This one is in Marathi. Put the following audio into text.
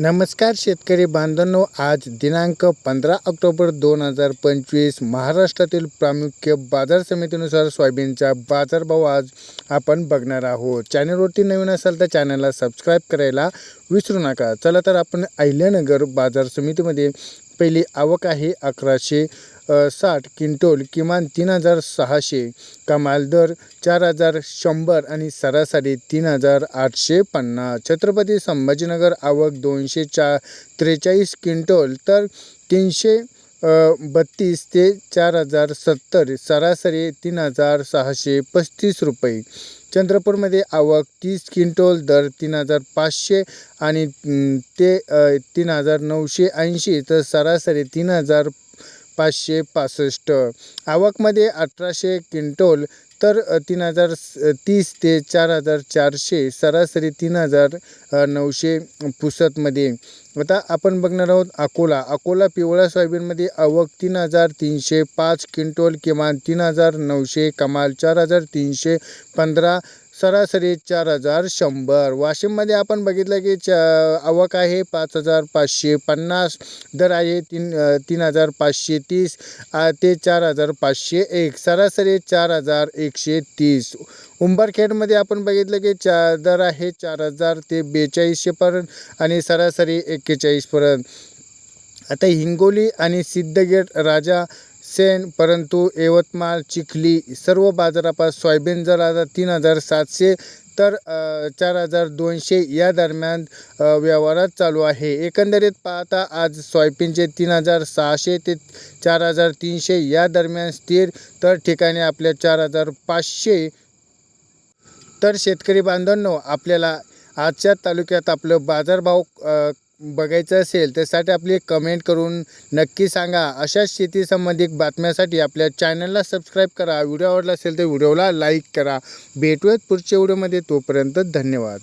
नमस्कार शेतकरी बांधवांनो आज दिनांक पंधरा ऑक्टोबर दोन हजार पंचवीस महाराष्ट्रातील प्रामुख्य बाजार समितीनुसार सोयाबीनचा बाजारभाव आज आपण बघणार आहोत. चॅनलवरती नवीन असाल तर चॅनलला सबस्क्राईब करायला विसरू नका. चला तर आपण अहिल्यानगर बाजार समितीमध्ये पहिली आवक आहे अकराशे साठ क्विंटोल किमान तीन हजार सहाशे कमाल दर चार हजार शंभर आणि सरासरी तीन हजार आठशे पन्नास. छत्रपती संभाजीनगर आवक दोनशे चा त्रेचाळीस क्विंटोल तर तीनशे बत्तीस ते चार हजार सत्तर सरासरी तीन हजार सहाशे पस्तीस रुपये. चंद्रपूरमध्ये आवक तीस क्विंटोल दर तीन हजार पाचशे आणि ते तीन हजार नऊशे ऐंशी तर सरासरी तीन हजार पाचशे पासष्ट. आवकमध्ये अठराशे क्विंटोल तर तीन हजार स- तीस ते चार हजार चारशे सरासरी तीन हजार नऊशे पुसतमध्ये आता आपण बघणार आहोत अकोला. अकोला पिवळ्या सोयाबीनमध्ये आवक तीन हजार तीनशे पाच क्विंटोल किमान तीन हजार नऊशे कमाल चार हजार तीनशे पंधरा सरासरी चार हजार शंभर. वाशिममध्ये आपण बघितलं की च आवक आहे पाच हजार पाचशे पन्नास. दर आहे तीन तीन हजार पाचशे तीस ते चार हजार पाचशे एक. सरासरी चार हजार एकशे तीस. उंबरखेडमध्ये आपण बघितलं की चा दर आहे चार हजार ते बेचाळीसशेपर्यंत आणि सरासरी एक्केचाळीसपर्यंत आता हिंगोली आणि सिद्धगेट राजा सेन परंतु यवतमाळ चिखली सर्व बाजारापास सोयाबीन जर आता तीन हजार सातशे तर चार हजार दोनशे या दरम्यान व्यवहारात चालू आहे. एकंदरीत पाहता आज सोयाबीनचे तीन हजार सहाशे ते चार हजार तीनशे या दरम्यान स्थिर तर ठिकाणी आपल्या चार हजार पाचशे. तर शेतकरी बांधवांनो आपल्याला आजच्या तालुक्यात आपलं बाजारभाव बघायचं असेल त्यासाठी आपली कमेंट करून नक्की सांगा. अशाच शेतीसंबंधित बातम्यासाठी आपल्या चॅनलला सबस्क्राईब करा. व्हिडिओ आवडला असेल तर व्हिडिओला लाईक करा. भेटूयात पुढच्या व्हिडिओमध्ये. तोपर्यंत धन्यवाद.